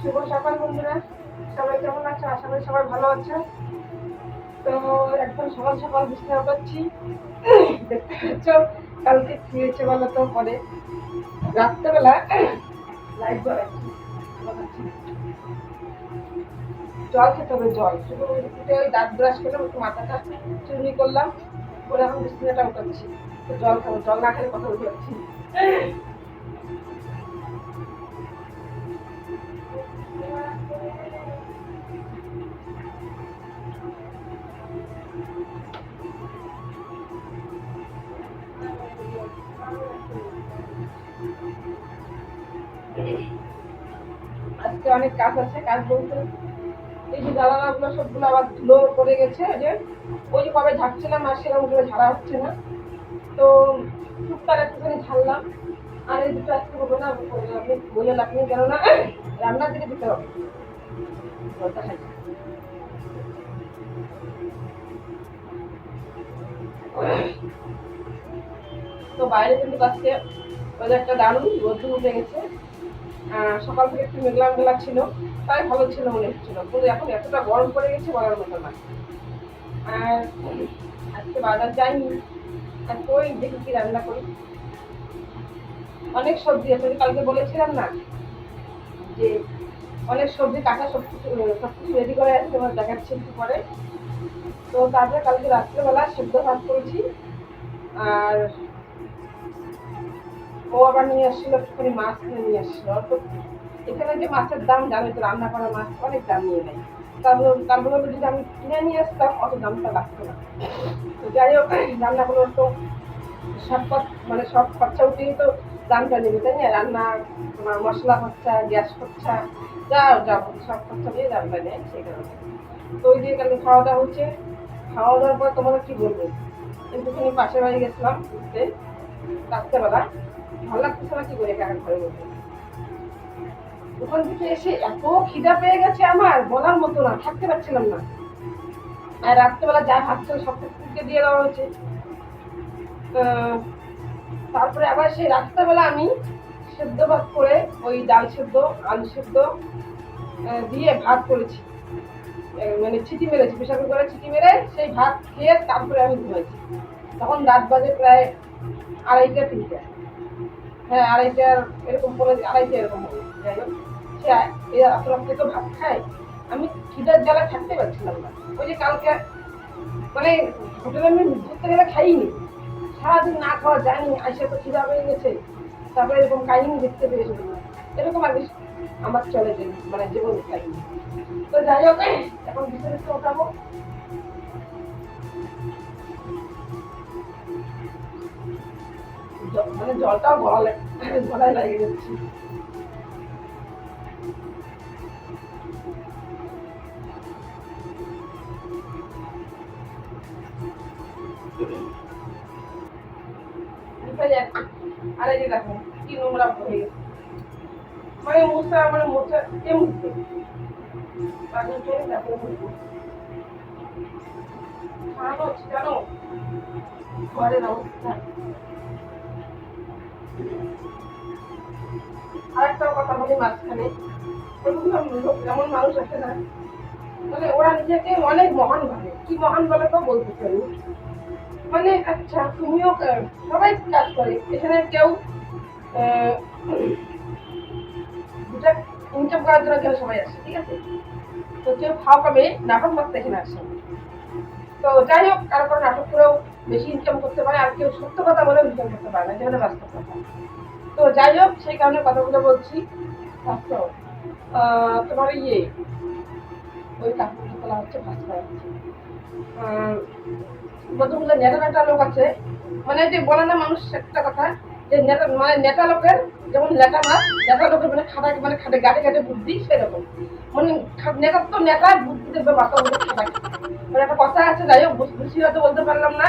শুভ সকাল বন্ধুরা। সবাই কেমন আছে? আশা করি সবাই ভালো আছে। তো একদম সকাল সকাল বিছানা করছি দেখতে পাচ্ছ, কালকে কি হয়েছে বলো তো পরে? রাত্রেবেলা লাইট জ্বলাচ্ছি জল খেতে হবে, জল। উঠে ওই দাঁত ব্রাশ করলাম একটু মাথাটা চুরনি করলাম, করে এখন বিছানাটা উঠাচ্ছি। তো জল খাব, জল না খেলে কথা বলতে পারছি আজকে অনেক কাজ আছে, কাজ বলতে এই যে জ্বালানাগুলো সবগুলো আবার ধুলো করে গেছে যে, ওই কবে ঝাড়ছিলাম আর সেরকম করে ঝাড়া হচ্ছে না। তো টুকটাক একটুখানি ঝাড়লাম, আর এই দুটো আজকে বলব না, আপনি বলে কেননা রান্নার দিকে দিতে হবে। তো বাইরে কিন্তু আজকে ওয়েদারটা দারুণ রোদ্দুর উঠে গেছে। সকাল থেকে একটু মেঘলা মেঘলা ছিল, তাই ভালো ছিল মনে হচ্ছিল। কিন্তু এখন এতটা গরম পড়ে গেছে বলার মতো না। আর আজকে বাজার যাইনি, আর ওই দেখি কি রান্না করি। অনেক সবজি আছে কালকে বলেছিলাম না যে অনেক সবজি কাটা সব কিছু সব কিছু রেডি করে আছে, তোমার দেখাচ্ছি একটু পরে। তো তারপরে কালকে রাত্রেবেলা সেদ্ধ ভাত করেছি, আর ও আবার নিয়ে আসছিল একটুখানি মাছ কিনে নিয়ে আসছিল, অল্প এখানে যে মাছের দাম, জানো তো রান্না করা মাছ অনেক দাম নিয়ে নেয়। তারপর তারপরে যদি আমি কিনে নিয়ে আসতাম, অত দামটা লাগতো না। তো যাই হোক রান্নাগুলো তো সব মানে সব খরচা উঠিয়ে তো দামটা নেবে, তাই না? রান্না, তোমার মশলা খরচা, গ্যাস খরচা, যা যা সব খরচা দিয়ে দামটা নেয় সেই কারণে। তো ওই যে কালকে খাওয়া দাওয়া হচ্ছে। খাওয়া দাওয়ার পর তোমাকে কি বলব? একটুখানি পাশের বাড়ি গেছিলাম ঘুরতে, রাত্রেবেলা। ভালো লাগতেছে না কি করে কাকা ঘরে বসে ওখান থেকে এসে এত খিদা পেয়ে গেছে আমার, বলার মতো না, থাকতে পারছিলাম না। আর রাত্রেবেলা যা ভাত ছিল সব কুকুরকে দিয়ে দেওয়া হয়েছে। তারপরে আবার সেই রাত্রেবেলা আমি সেদ্ধ ভাত করে ওই ডাল সেদ্ধ, আলু সেদ্ধ দিয়ে ভাত করেছি। মানে ছিটি মেরেছি, প্রেশার কুকারে ছিটি মেরে সেই ভাত খেয়ে তারপরে আমি ঘুমাইছি। তখন রাত বাজে প্রায় আড়াইটা, তিনটা। হ্যাঁ আড়াইটার এরকম করে আড়াইটা এরকম হবে যাই হোক, সে এই তো ভাত খায়, আমি খিদার জ্বালা থাকতে পারছিলাম না। ওই যে কালকে মানে হোটেলে আমি ঘুরতে গেলে খাইনি। সারাদিন না খাওয়া যায়নি আইসা তো খিদা হয়ে গেছে। তারপরে এরকম কাহিনী দেখতে পেয়েছিল এরকম আর কি আমার চলে যে মানে জীবন কাহিনী তো যাই হোক, এখন বিস্তারিত ওঠাবো মানে জলটাও গলায় গলায় লাগে যাচ্ছে আর এই কি নোংরা হয়ে মানে মুছতে মানে মুছতে কে মুছবে পাগল করে তারপরে জানো? ঘরের অবস্থা। আরেকটা কথা বলি মাঝখানে। এমন মানুষ আছে না মানে ওরা নিজেকে অনেক মহান ভাবে। কি মহান বলে তো বলতে পারি। মানে আচ্ছা তুমিও সবাই কাজ করে। এখানে কেউ দুটা ইনকাম করার জন্য কেউ সবাই আসে, ঠিক আছে? তো কেউ খাওয়া পাবে নাটক মারতে এখানে আসে। তো যাই হোক, কারও কারও নাটক করেও বেশি ইনকাম করতে পারে, আর কেউ সত্য কথা বলেও ইনকাম করতে পারে না, যেখানে বাস্তব কথা। তো যাই হোক, সেই কারণে কথাগুলো বলছি। আচ্ছা তোমার ইয়ে ওই কাপড় তোলা হচ্ছে, ভাজ করা নেতা নেতা লোক আছে। মানে যে বলে না মানুষ একটা কথা, যে নেতা মানে নেতা লোকের যেমন নেতা মাছ নেতা লোকের মানে খাটা মানে খাটে, গাটে গাটে বুদ্ধি সেরকম। মানে নেতার তো নেতা বুদ্ধি দেবে মাথা খাটা একটা কথা আছে যাই হোক বুঝি হয়তো বলতে পারলাম না।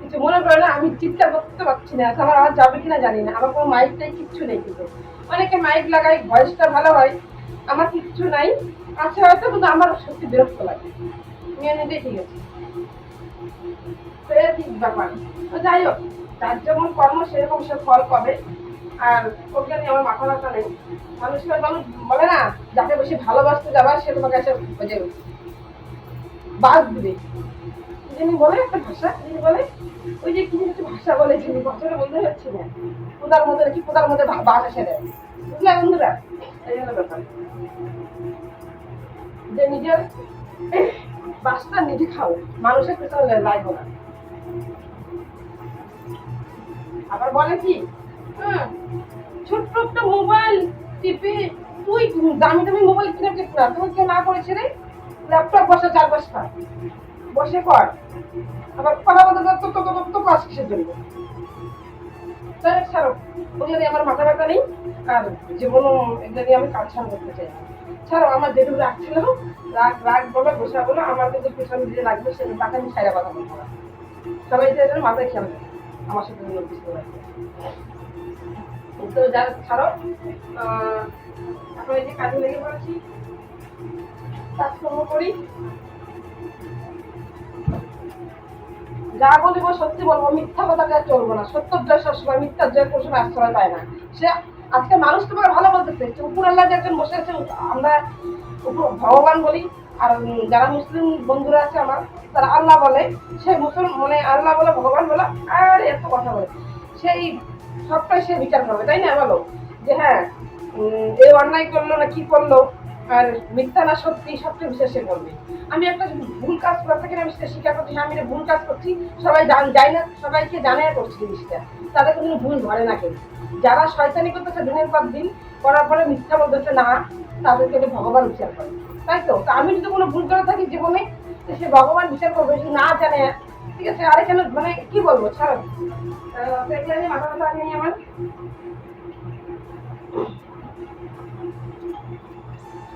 কিছু মনে করে না আমি চিৎকার করতে পারছি না। আচ্ছা, আমার আওয়াজ যাবে কিনা জানি না। আমার কোনো মাইকটাই কিচ্ছু নেই কিন্তু। অনেকে মাইক লাগাই ভয়েসটা ভালো হয় আমার কিচ্ছু নাই। আছে হয়তো কিন্তু আমার সত্যি বিরক্ত লাগে। নিয়ে নিতেই ঠিক আছে। এটা ঠিক ব্যাপার। তো যাই হোক যার যেমন কর্ম সেরকম সে ফল পাবে। আর ওকে নিয়ে আমার মাথা ব্যথা নেই। মানুষকে মানুষ বলে না যাকে বেশি ভালোবাসতে যাবা সে তোমাকে এসে ওই বাস কি জানি বলে একটা ভাষা কি জানি বলে ওই যে কি একটা ভাষা বলে যিনি ভাষাটা বলতে হচ্ছে না। কোদার মধ্যে নাকি কোদার মধ্যে বাস এসে দেয়। বুঝলে বন্ধুরা? এই হলো ব্যাপার। যে নিজের বাসটা নিজে খাও মানুষের পেছনে লাগবো না। আবার বলে কি? হুম, ছোট্ট একটা মোবাইল টিপে তুই দামি দামি মোবাইল কিনে টিপ না। তুমি কেউ না করেছে রে? ল্যাপটপ বসে চার পাঁচটা বসে কর আবার কথা বলতে তো তো তো তো কাজ কিসের জন্য? তাই হোক, ছাড়ো নিয়ে আমার মাথা ব্যথা নেই আর জীবনও এগুলো নিয়ে আমি কাজ ছাড় করতে চাই না। ছাড়ো আমার যেটুকু রাগ ছিল রাগ রাগ বলো গোসা বলো আমার কিন্তু পিছনে দিয়ে রাখবে সে তাকে আমি ছাইরা কথা বলব না। সবাই যে যেন মাথায় খেয়াল আমার সাথে যেন বুঝতে পারবে তো যারা ছাড়ো। এখন এই যে কাজে লেগে পড়েছি কাজকর্ম করি। যা বলিব সত্যি বলব, মিথ্যা কথা যা চলবো না। সত্য জয় সবসময় মিথ্যার জয় কোনো সময় আশ্রয় পায় না। সে আজকে মানুষ তোমাকে ভালো বলতেছে উপর আল্লাহ যে একজন বসে আছে আমরা ভগবান বলি, আর যারা মুসলিম বন্ধুরা আছে আমার, তারা আল্লাহ বলে। সেই মুসলিম মানে আল্লাহ বলে, ভগবান বলে, আর এত কথা বলে। সেই সবটাই সে বিচার করবে, তাই না, বলো? যে হ্যাঁ এই অন্যায় করল না, কি করল? আর মিথ্যা না, সত্যি সবটা বিষয় সে করবে আমি একটা ভুল কাজ করে থাকি আমি সেটা স্বীকার করছি আমি এটা ভুল কাজ করছি, সবাই জান যায় না, সবাইকে জানে করছি জিনিসটা। তাদের কোনো ভুল ধরে না কেউ। যারা শয়তানি করতেছে দিনের পর দিন, করার পরে মিথ্যা বলতেছে না, তাদেরকে ভগবান বিচার করে। তাই তো? আমি যদি কোনো ভুল করে থাকি জীবনে সে ভগবান বিচার করবে যদি না জানে। ঠিক আছে, আর এখানে মানে কি বলব, ছাড়ো। মাথা ব্যথা নেই আমার।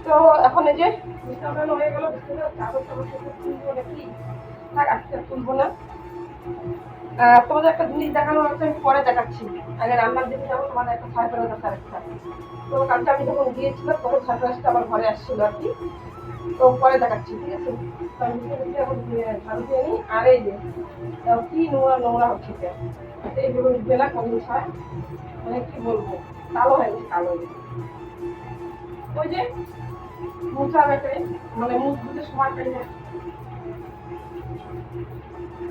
তো এখন এই যে হয়ে গেল থাক আজকে তুলবো না। তোমাদের একটা জিনিস দেখানো হচ্ছে আমি পরে দেখাচ্ছি। আগে রান্নার দিকে যাব, তোমাদের একটা সারপ্রাইজ আছে আরেকটা। তো কালকে আমি যখন গিয়েছিলাম, তখন সারপ্রাইজটা আমার ঘরে আসছিল আর কি। তো পরে দেখাচ্ছি, ঠিক আছে? আর এই যে কি নোংরা নোংরা হচ্ছে এটা। এই বেগুন বেলা কমিয়ে ছায় মানে কি বলব? কালো হয়ে গেছে কালো হয়ে ওই যে মোচা বেটে মানে মুখ ধুতে সময় পাই না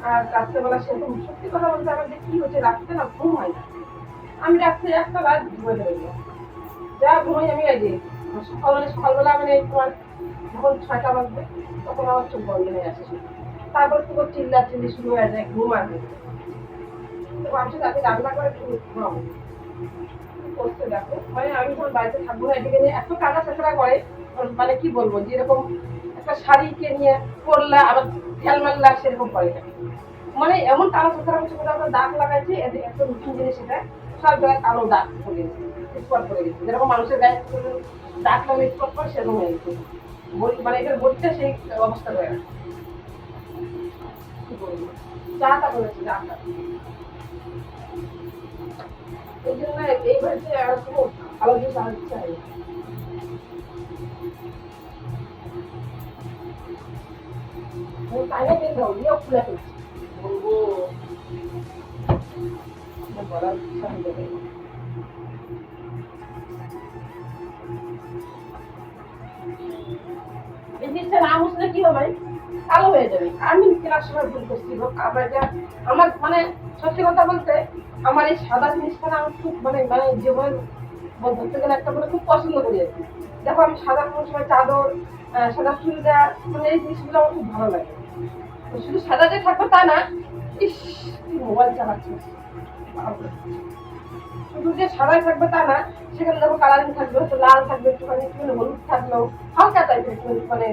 আর রাত্রেবেলা সেরকম সত্যি কথা বলতে আমার যে কি হচ্ছে, রাত্রে না ঘুম হয় না। আমি রাত্রে একটা রাত ঘুমাতে পারি না। যা ঘুমাই আমি যে সকালবেলা সকালবেলা মানে তোমার যখন ছয়টা বাজবে, তখন আমার চোখ বন্ধ হয়ে আসে তারপর তো চিল্লা চিল্লি শুরু হয়ে যায়, ঘুম আসবে তো ভাবছি তাকে রান্না করে ঘুমাবো করতে দেখো? মানে আমি যখন বাড়িতে থাকব না, এদিকে এত টাকা চেঁচড়া করে মানে কি বলব যেরকম একটা শাড়িকে নিয়ে পরলা আবার খেয়াল মারলা সেরকম করে না। মানে এমন টানা চেঁচড়া করছে কোথাও দাগ লাগাইছে একটা নতুন জিনিস এটা সব জায়গায় কালো দাগ পড়ে গেছে, স্পট পড়ে গেছে। যেরকম মানুষের গায়ে দাগ লাগলে স্পট পড়ে, সেরকম হয়ে গেছে। মানে এটার বডিটা সেই অবস্থা হয়ে গেছে। কি বলব? চা টা বলেছি চা এই জন্য এই যে আর কোনো জিনিস আমার আমি তাইলে বের হও দিয়েও খুলে ফেলছি বলব আমার বলার ইচ্ছা হয়ে যাবে এই জিনিসটা না মুছলে কি হবে কালো হয়ে যাবে আমি কেনার সময় ভুল করছি গো। আমার এটা আমার মানে সত্যি কথা বলতে আমার এই সাদা জিনিসটা আমি খুব মানে মানে জীবন ধরতে গেলে একটা মানে খুব পছন্দ করি আর দেখো আমি সাদা কোনো সময় চাদর সাদা চুড়িদার মানে এই জিনিসগুলো আমার খুব ভালো লাগে শুধু সাদা যে থাকবে তা না, ইস মোবাইল চালাচ্ছি। বাপরে। শুধু যে সাদাই থাকবে তা না, সেখানে দেখো কালারিং থাকবে হয়তো লাল থাকবে একটুখানি একটু হলুদ থাকল হালকা টাইপের একটু মানে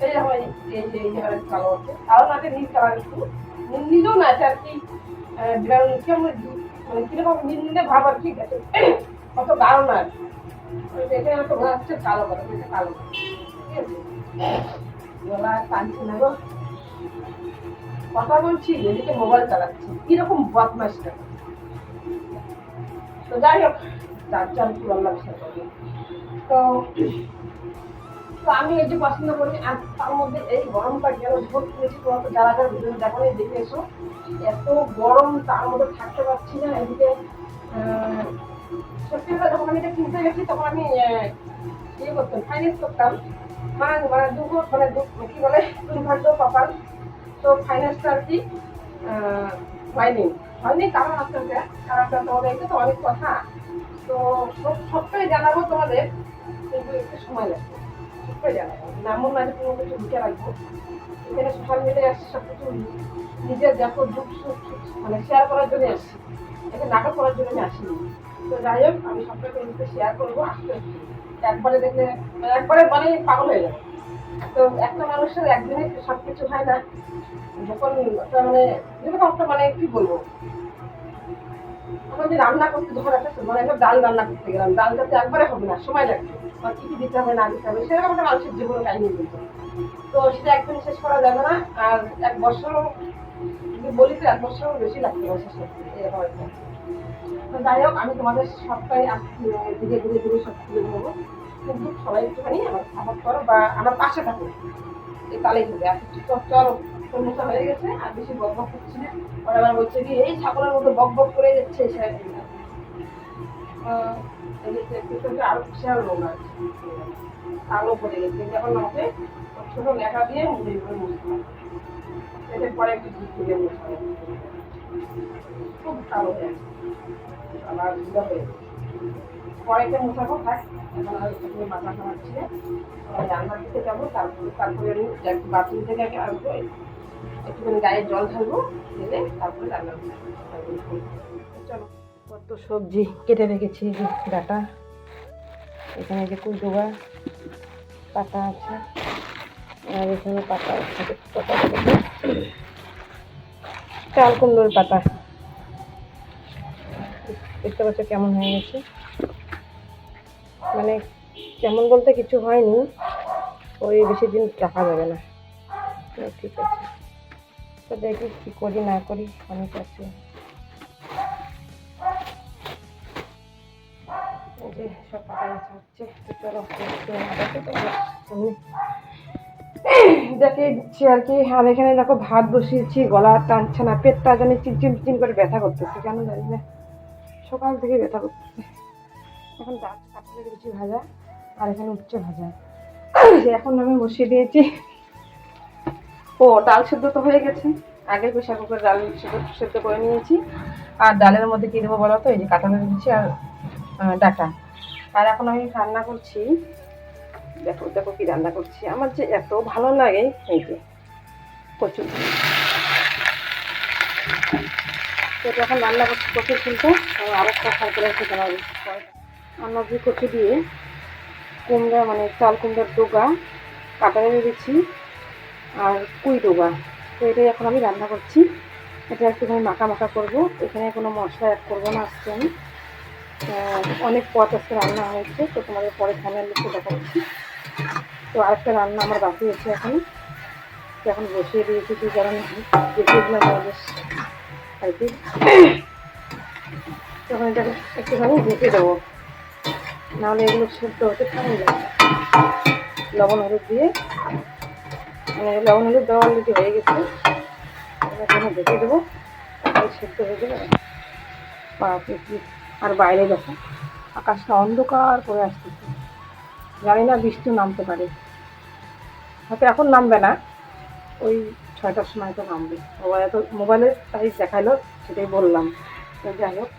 এই রকম এই যে এই যে একটা কালো আছে কালো নাকে নীল কালার একটু। নীল নীলও না আছে আর কি ব্রাউন কেমন মানে কীরকম নীল নীলে ভাব আর কি আছে অত গাঢ় না আর কি। তো কালো কথা কালো। ঠিক আছে? গলা টানছি না গো কথা বলছি, এদিকে মোবাইল চালাচ্ছি। কীরকম বদমাইশটা তো যাই হোক যার যার কি করবে তো তো আমি এই যে পছন্দ করি আর তার মধ্যে এই গরমটা গেল ভোট করেছি তোমার তো যারা যারা ভিডিও দেখো দেখে এসো। এত গরম তার মধ্যে থাকতে পারছি না, এদিকে সত্যি কথা যখন আমি এটা কিনতে গেছি, তখন আমি ইয়ে করতাম ফাইন্যান্স করতাম। মানে মানে দুটো মানে কি বলে, দুর্ভাগ্য কপাল। তো ফাইন্যান্সটা আর কি হয়নি। হয়নি কারণ আছে ওটা কারণটা তোমাদের এটা তো অনেক কথা। তো সব সবটাই জানাব তোমাদের, কিন্তু একটু সময় লাগবে। সবটাই জানাব। এমন না যে কোনো কিছু ঢুকে রাখব। এখানে সোশ্যাল মিডিয়ায় সব কিছু নিজের দেখো দুঃখ সুখ মানে শেয়ার করার জন্য এসেছি। এটা নাটক করার জন্য আমি আসিনি। তো যাই হোক, আমি সবটাকে শেয়ার করব, আস্তে একবারে দেখলে মানে একবারে মানে পাগল হয়ে যাবে। তো একটা মানুষের একদিনে সব কিছু হয় না। যখন একটা মানে যেরকম একটা মানে কি বলব? আমরা যে রান্না করতে যখন একটা মানে একটা ডাল রান্না করতে গেলাম ডালটা তো একবারে হবে না, সময় লাগবে। বা কি কি দিতে হবে, না দিতে হবে, সেরকম একটা মানুষের জীবনে কাহিনী কিন্তু। তো সেটা একদিন শেষ করা যাবে না, আর এক বছর যদি বলি তো এক বছর বেশি লাগতে পারে শেষ করতে, এরকম তো যাই হোক, আমি তোমাদের সবটাই আস- ধীরে ধীরে ধীরে সব তুলে নেব কিন্তু সবাই একটুখানি আমার সাপোর্ট করো বা আমার পাশে থাকো। এই তালেই হবে। আর তো চলো সম্মুখা হয়ে গেছে আর বেশি বক বক করছি না। ওরা আবার বলছে কি এই ছাগলের মতো বক বক করে যাচ্ছে সে আহ, এই যে একটু একটু আরও বিশাল রোগ আছে। কালো পড়ে গেছে। যখন আমাকে ছোট লেখা দিয়ে মুড়ি করে মুছতে হবে এদের পরে একটু দুধ দিয়ে মুছতে হবে খুব কালো হয়ে আবার ধুলো হয়ে পরে একটা মুছাবো থাক এখন আর একটু মাথা খাওয়াচ্ছি আমি রান্নার দিকে যাব, তারপরে তারপরে আমি বাথরুম থেকে আগে আসব একটুখানি গায়ে জল ঢালবো, ঢেলে তারপরে রান্না। চলো। কত সবজি কেটে রেখেছি ডাটা, এখানে যে কুলডোবা পাতা আছে, আর এখানে পাতা আছে, পাতা। চাল কুমড়োর পাতা। দেখতে পাচ্ছ কেমন হয়ে গেছে? মানে কেমন বলতে কিছু হয়নি। ওই বেশি দিন রাখা যাবে না। ঠিক আছে। তো দেখি কী করি, না করি, অনেক আছে। আর এখানে দেখো ভাত বসিয়েছি, গলা টানছে না, পেটটা জানি চিনচিন চিন করে ব্যথা করতেছে, কেন জানি না। সকাল থেকে ব্যথা করতেছে। এখন ডাল কাটলে দিয়েছি ভাজা, আর এখানে উচ্ছে ভাজা। এখন আমি বসিয়ে দিয়েছি। ও, ডাল সেদ্ধ তো হয়ে গেছে। আগে প্রেশার কুকার ডাল সেদ্ধ করে নিয়েছি। আর ডালের মধ্যে কী দেবো বলো তো? এই যে কাঁঠালের দিচ্ছি আর ডাটা। আর এখন আমি রান্না করছি। দেখো দেখো কি রান্না করছি। আমার যে এত ভালো লাগে, এই যে কচু তো যখন রান্না করছি কচুর ফুলটা। আরেকটা ফ্রাই করে খেতে দিলাম দিয়ে কচু দিয়ে কুমড়া মানে চাল কুমড়ার ডোগা কাটা দিয়েছি আর কুই ডোগা। তো এটাই এখন আমি রান্না করছি। এটা একটুখানি মাখা মাখা করব। এখানে কোনো মশলা অ্যাড করব না আজকে আমি। অনেক পথ আজকে রান্না হয়েছে, তো তোমাদের পরে ফ্যামিলি লিখে দেখাচ্ছি তো আরেকটা রান্না আমার বাকি আছে এখন এখন বসিয়ে দিয়েছি কি কারণ দেখিয়ে দিলাম আর কি। তখন এটাকে একটুখানি ঢেকে দেবো। নাহলে এগুলো সেদ্ধ হতে টাইম লাগবে লবণ হলুদ দিয়ে। মানে লবণ হলুদ দেওয়া অলরেডি হয়ে গেছে। এখানে ঢেকে দেবো। তারপরে সেদ্ধ হয়ে বাপরে আর বাইরে দেখো, আকাশটা অন্ধকার করে আসতেছে। জানি না বৃষ্টি নামতে পারে। হয়তো এখন নামবে না। ওই ছয়টার সময় তো নামবে। মোবাইলে তো মোবাইলে তাই দেখাইলো সেটাই বললাম। তো যাই হোক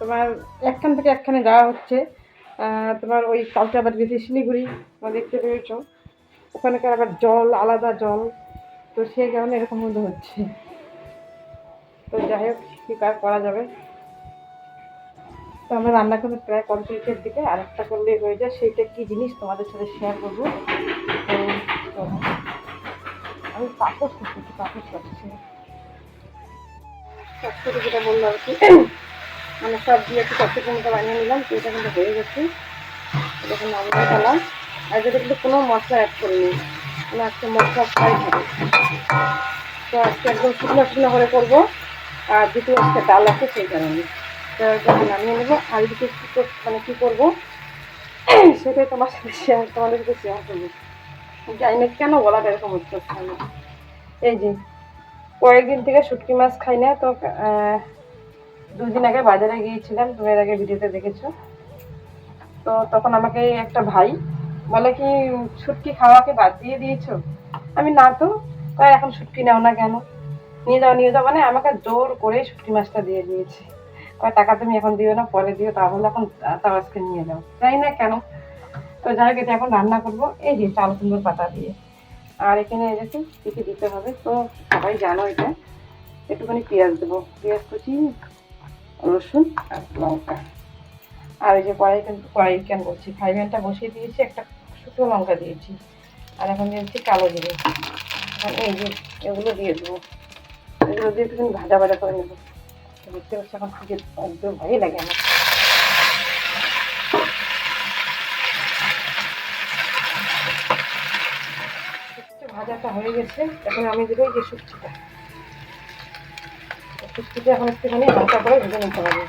তোমার একখান থেকে একখানে যাওয়া হচ্ছে। তোমার ওই কালকে আবার গেছি শিলিগুড়ি, তোমরা দেখতে পেয়েছ। ওখানকার আবার জল, আলাদা জল। তো সেই কারণে এরকম মধ্যে হচ্ছে। তো যাই হোক, কী কাজ করা যাবে। তো আমরা রান্না করে প্রায় কমপ্লিটের দিকে। আর একটা করলেই হয়ে যায়। সেইটা কী জিনিস তোমাদের সাথে শেয়ার করব। তো। আমি পাপড় করছি পাপড় করছি যেটা বলল আর কি। মানে সব দিয়ে একটু মতো বানিয়ে নিলাম, তো এটা কিন্তু হয়ে গেছে। দেখুন নামিয়ে ফেলাম আর যেটা কিন্তু কোনো মশলা অ্যাড করিনি মানে আজকে মশলা ফ্রাই হবে, তো আজকে একদম শুকনো শুকনো করে করব। আর দুটো আজকে ডাল আছে, সেই কারণে। তো যখন নামিয়ে নেব। আর এদিকে কী কর- মানে কী করব? সেটাই তোমার সাথে শেয়ার তোমাদের সাথে শেয়ার করব। জানি না কেন গলাটা এরকম হচ্ছে। এই যে, কয়েকদিন থেকে শুটকি মাছ খাই না, তো দুদিন আগে বাজারে গিয়েছিলাম, তুমি এর আগে ভিডিওতে দেখেছ। তো তখন আমাকে একটা ভাই বলে কি, শুটকি খাওয়াকে বাদ দিয়ে দিয়েছ? আমি, না তো কয় এখন শুটকি নাও না কেন? নিয়ে যাও নিয়ে যাও। মানে আমাকে জোর করে শুটকি মাছটা দিয়ে দিয়েছে। কয়, টাকা তুমি এখন দিও না, পরে দিও, তাহলে এখন তাও আজকে নিয়ে যাও জানি না কেন। তো যাই হোক, এটা এখন রান্না করব, এই যে চাল, কুমড়োর পাতা দিয়ে। আর এখানে কী কী দিতে হবে? তো সবাই জানো এটা। একটুখানি পেঁয়াজ দেবো। পেঁয়াজ কুচি রসুন আর লঙ্কা। আর এই যে কড়াই কিন্তু কড়াই কেন করছি? ফ্রাই প্যানটা বসিয়ে দিয়েছি, একটা শুকনো লঙ্কা দিয়েছি। আর এখন দিয়েছি কালো জিরে। এখন এই যে এগুলো দিয়ে দেবো। এগুলো দিয়ে একটুখানি ভাজা ভাজা করে নেব। দেখতে পাচ্ছি এখন খুঁজে একদম ভয়ই লাগে আমার। ভাজাটা হয়ে গেছে। এখন আমি দেবো এই যে শুক্তিটা শুক্তিটা এখন একটুখানি হালকা করে ভেজে নিতে হবে।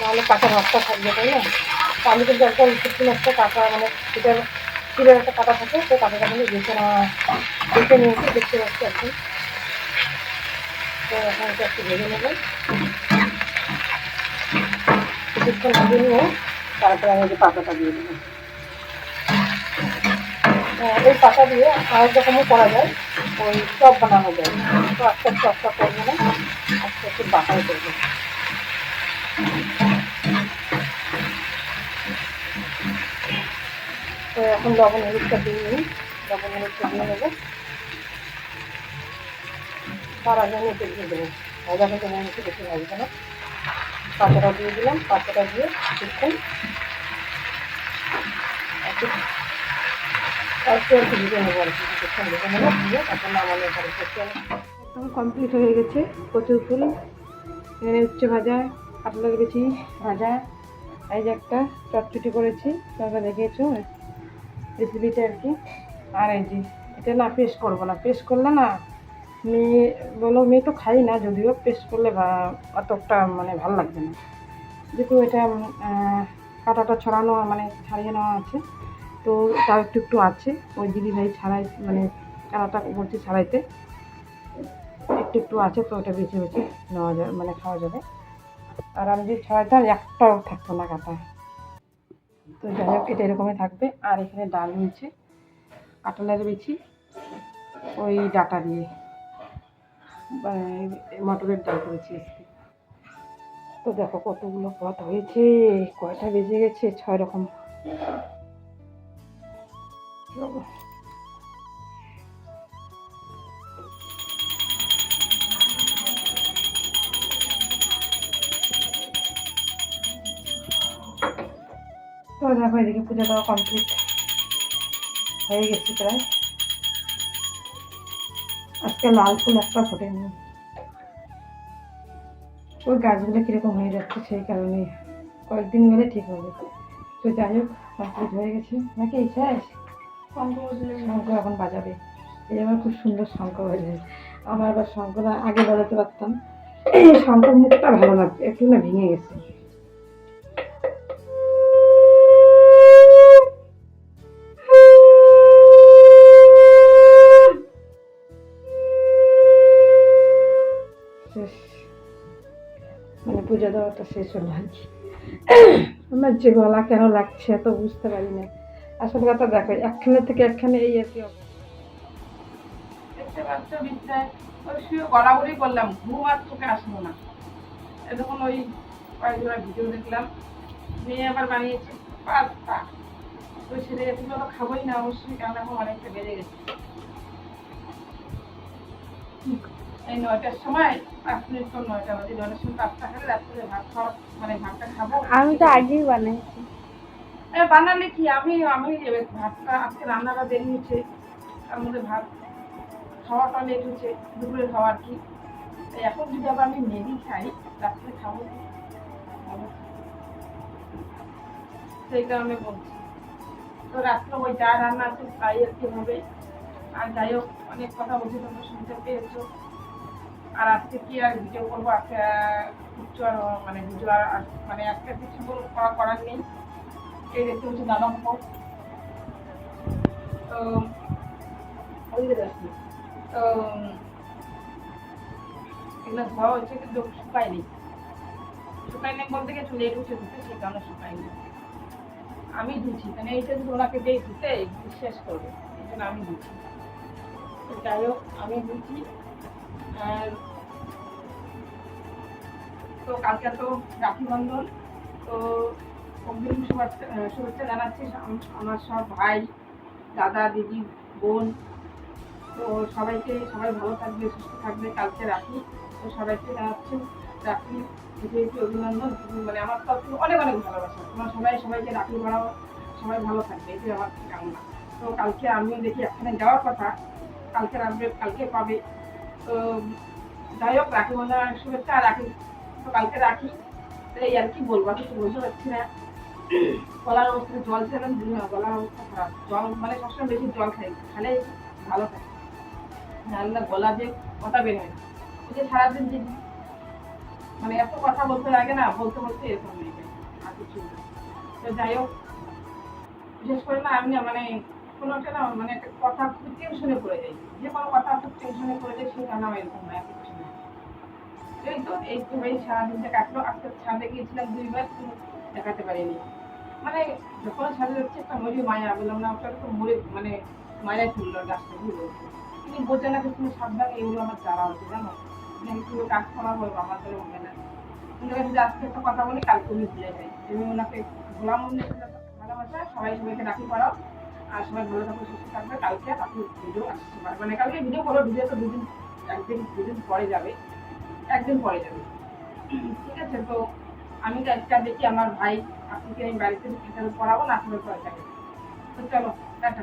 নাহলে কাঁচা ভাতটা থাকবে তাই না? তো আমি কিন্তু একদম শুক্তি মাছটা কাঁচা মানে সেটার চিলের একটা কাটা থাকে তো কাঁটাটা কিন্তু বেছে নেওয়া বেছে নিয়েছি দেখতে পাচ্ছি এখন। তো এখন এটা একটু ভেজে কিছুক্ষণ ভেজে নিয়ে তারপরে আমি যে পাতাটা দিয়ে দেবো। হ্যাঁ, ওই পাতা দিয়ে আরেক রকমও করা যায় ওই চপ বানানো যায়। তো আস্তে আস্তে চপটা করব না আস্তে আস্তে বাটাই করব তো এখন লবণ হলুদটা দিয়ে নিই। লবণ হলুদটা দিয়ে নেব। তার আগে আমি একটু দিয়ে দেবো ভাজা কিন্তু মনে হচ্ছে বেশি ভাজবে না পাতাটা দিয়ে দিলাম পাতাটা দিয়ে কিছুক্ষণ অল্প একটু ভেজে নেব আর কি, কিছুক্ষণ ভেজে নেব। দিয়ে তারপর নামানোর পরে একদম কমপ্লিট হয়ে গেছে। কচুর ফুল, এখানে উচ্ছে ভাজা কাতলার বেশি ভাজা এই যে একটা চটচুটি করেছি, তোমরা দেখিয়েছো রেসিপিটা আর কি। আর এই যে, এটা না পেস্ট করব না। পেস্ট করলে না, মেয়ে বলো, মেয়ে তো খাই না, যদিও পেস্ট করলে অতটা মানে ভালো লাগবে না। যেহেতু এটা কাঁটাটা ছড়ানো মানে ছাড়িয়ে নেওয়া আছে, তো তাও একটু একটু আছে। ওই দিদি ভাই ছাড়াই মানে কাঁটাটা বলছি ছাড়াইতে। একটু একটু আছে তো ওটা বেছে বেছে নেওয়া যাবে মানে খাওয়া যাবে। আর আমি যদি ছড়াইতাম একটাও থাকতো না কাঁটা তো যাই হোক, এটা এরকমই থাকবে। আর এখানে ডাল নিয়েছে কাঁঠালের বেছি ওই ডাটা দিয়ে। মটরের ডাল করেছি তো দেখো কতগুলো পথ হয়েছে, কয়টা বেজে গেছে, ছয় রকম। তো দেখো এদিকে পুজো দেওয়া কমপ্লিট হয়ে গেছে প্রায়। আজকে লাল ফুল একটা ফোটেনি। ওই গাছগুলো কীরকম হয়ে যাচ্ছে সেই কারণে কয়েকদিন গেলে ঠিক হবে। তো যাই হোক কমপ্লিট হয়ে গেছে। নাকি শেষ শঙ্খ এখন বাজাবে। এই আমার খুব সুন্দর শঙ্খ বাজে আমার আবার শঙ্খটা আগে বাজাতে পারতাম। শঙ্খ মুখটা ভালো লাগছে একটু না ভেঙে গেছে। পুজো দেওয়াটা শেষ হলো আর কি। আমার যে গলা কেন লাগছে এত বুঝতে পারি না। আসল কথা দেখো, একখানে থেকে একখানে এই আর কি দেখতে পাচ্ছ বিদ্যায় ওই শুয়ে গড়াগড়ি করলাম, ঘুম আর চোখে আসলো না। এতক্ষণ ওই কয়েক ভিডিও দেখলাম, মেয়ে আবার বানিয়েছে। পাস্তা ওই ছেলে এগুলো তো খাবোই না, অবশ্যই কারণ এখন অনেকটা বেড়ে গেছে। এই নয়টার সময় পাঁচ মিনিট পর নয়টা বাজে নয়টার সময় পাঁচটা খেলে রাত্রে ভাত খাওয়া মানে ভাতটা খাব। আমি তো আগেই বানাইছি। বানালে কি? আমি আমি ভাতটা আজকে রান্নাটা দেরি হচ্ছে তার মধ্যে ভাত খাওয়াটা লেট হচ্ছে দুপুরে খাওয়া আর কি। এখন যদি আবার আমি ম্যাগি খাই রাত্রে খাব। সেই কারণে বলছি। তো রাত্রে ওই যা রান্না আছে তাই আর কি হবে। আর যাই হোক অনেক কথা বলছি তোমরা শুনতে পেয়েছ। আর আজকে কি আর ভিডিও করব? আজকে কিচ্ছু আর মানে ভিডিও আর মানে আজকে কিছু করা করার নেই। এই দেখতে হচ্ছে দাদা মুখ তো তো, এগুলো ধোয়া হচ্ছে কিন্তু শুকায়নি। শুকাই নেই বলতে গেছে লেট উঠে ধুতে সে কারণে শুকাই নেই আমি ধুছি মানে এইটা যদি ওনাকে দিয়ে ধুতে শেষ করবে, এই জন্য আমি ধুছি যাই হোক, আমি ধুছি তো কালকে তো রাখি বন্ধন তো অগ্রিম শুভেচ্ছা শুভেচ্ছা জানাচ্ছি আমার সব ভাই, দাদা, দিদি, বোন। তো সবাইকে, সবাই ভালো থাকবে, সুস্থ থাকবে, কালকে রাখি। তো সবাইকে জানাচ্ছি, রাখি। যেহেতু অভিনন্দন মানে আমার তরফ অনেক অনেক ভালোবাসা। তোমরা সবাই, সবাইকে রাখি, বাড়াও, সবাই ভালো থাকবে। এটাই আমার কামনা। তো কালকে আমিও দেখি এখানে যাওয়ার কথা। কালকে রাখবে কালকে পাবে। তো যাই হোক, রাখি বন্ধনের শুভেচ্ছা আর রাখি। তো কালকে রাখি। তো এই আর কি বলব আর কিছু বলতে পারছি না। গলার অবস্থা, জল খেলাম না, গলার অবস্থা খারাপ। জল মানে সবসময় বেশি জল খাই, খালে ভালো থাকে নাহলে গলা যে কথা বের হয় ওই যে সারাদিন যে মানে এত কথা বলতে লাগে না, বলতে বলতে এরকম হয়ে যায়, আর কিছু না। তো যাই হোক, বিশেষ করে না আমি মানে কোনো একটা না মানে একটা কথা খুব টেনশনে পড়ে যাই। যে কোনো কথা খুব টেনশনে পড়ে যাই সেই কারণে এরকম আর কিছু না। এই তো এই তো ভাই, সারাদিনটা কাটলো। আজকে ছাদে গিয়েছিলাম দুইবার, কিন্তু দেখাতে পারিনি। মানে যখন ছাদে যাচ্ছে, একটা মরি মায়া বললাম, না, ওটা তো মরে মানে মায়া তুললো গাছটা কি বলছে তিনি বোঝে না যে তুমি সাবধানে এগুলো আমার জানা হচ্ছে, জানো? মানে একটু কাজ করা হবে আমার ধরে হবে না। কিন্তু যদি আজকে একটা কথা বলি, কালকে উনি ভুলে যাই এবং ওনাকে গোলাম ভালোবাসা, সবাই সবাইকে রাখি, করাও। আর সবাই ভালো থাকবে সুস্থ থাকবে। কালকে আপনি ভিডিও আসতে মানে কালকে ভিডিও করো ভিডিও তো দুদিন, একদিন, দুদিন পরে যাবে। একদিন পরে যাবে। ঠিক আছে, তো আমি তো একটা দেখি আমার ভাই, আপনাকে আমি বাড়িতে পড়াবো না আপনার পয়সা তো চলো, টাটা।